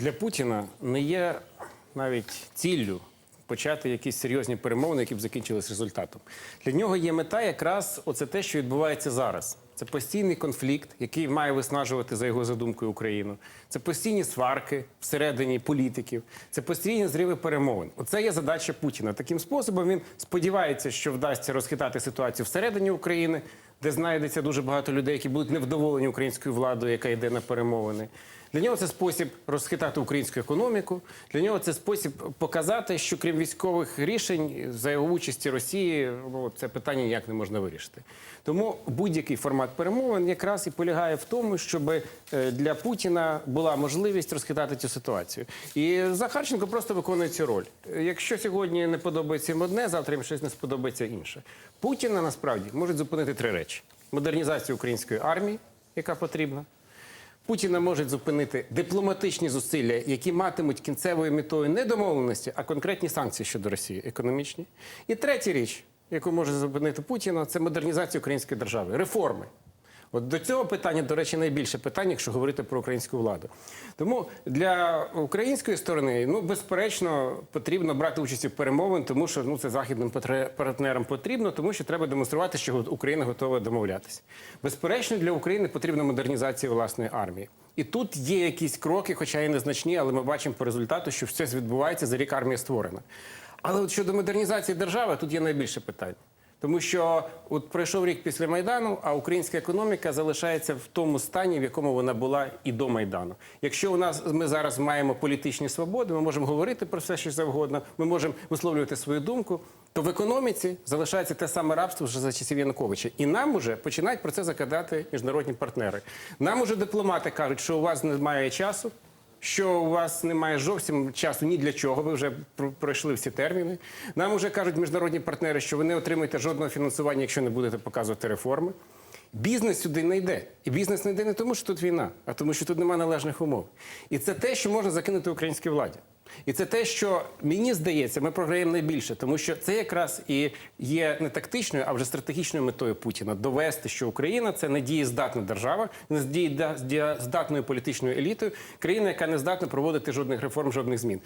для Путіна не є навіть ціллю почати якісь серйозні перемовини, які б закінчились результатом. Для нього є мета якраз оце те, що відбувається зараз. Це постійний конфлікт, який має виснажувати за його задумкою Україну. Це постійні сварки всередині політиків, це постійні зриви перемовин. Оце є задача Путіна. Таким способом він сподівається, що вдасться розхитати ситуацію всередині України, де знайдеться дуже багато людей, які будуть невдоволені українською владою, яка йде на перемовини. Для нього це спосіб розхитати українську економіку. Для нього це спосіб показати, що крім військових рішень за його участі Росії ну, це питання ніяк не можна вирішити. Тому будь-який формат перемовин якраз і полягає в тому, щоб е, для Путіна була можливість розхитати цю ситуацію. І Захарченко просто виконує цю роль. Якщо сьогодні не подобається їм одне, завтра їм щось не сподобається інше. Путіна насправді можуть зупинити три речі: модернізацію української армії, яка потрібна. Путіна можуть зупинити дипломатичні зусилля, які матимуть кінцевою метою не домовленості, а конкретні санкції щодо Росії, економічні. І третя річ, яку може зупинити Путіна, це модернізація української держави, реформи. От до цього питання, до речі, найбільше питання, якщо говорити про українську владу. Тому для української сторони, ну безперечно, потрібно брати участь у перемовин, тому що ну це західним партнерам потрібно, тому що треба демонструвати, що Україна готова домовлятися. Безперечно, для України потрібна модернізація власної армії. І тут є якісь кроки, хоча і незначні, але ми бачимо по результату, що все відбувається за рік армія створена. Але от щодо модернізації держави, тут є найбільше питань. Тому що от пройшов рік після майдану, а українська економіка залишається в тому стані, в якому вона була і до майдану. Якщо у нас ми зараз маємо політичні свободи, ми можемо говорити про все, що завгодно, ми можемо висловлювати свою думку. То в економіці залишається те саме рабство вже за часів Януковича, і нам уже починають про це закидати міжнародні партнери. Нам уже дипломати кажуть, що у вас немає часу що у вас немає зовсім часу ні для чого, ви вже пр- пройшли всі терміни. Нам вже кажуть міжнародні партнери, що ви не отримаєте жодного фінансування, якщо не будете показувати реформи. Бізнес сюди не йде. І бізнес не йде не тому, що тут війна, а тому, що тут немає належних умов. І це те, що можна закинути українській владі. І це те, що мені здається, ми програємо найбільше, тому що це якраз і є не тактичною, а вже стратегічною метою Путіна довести, що Україна це недієздатна держава, недієздатною політичною елітою, країна, яка не здатна проводити жодних реформ, жодних змін.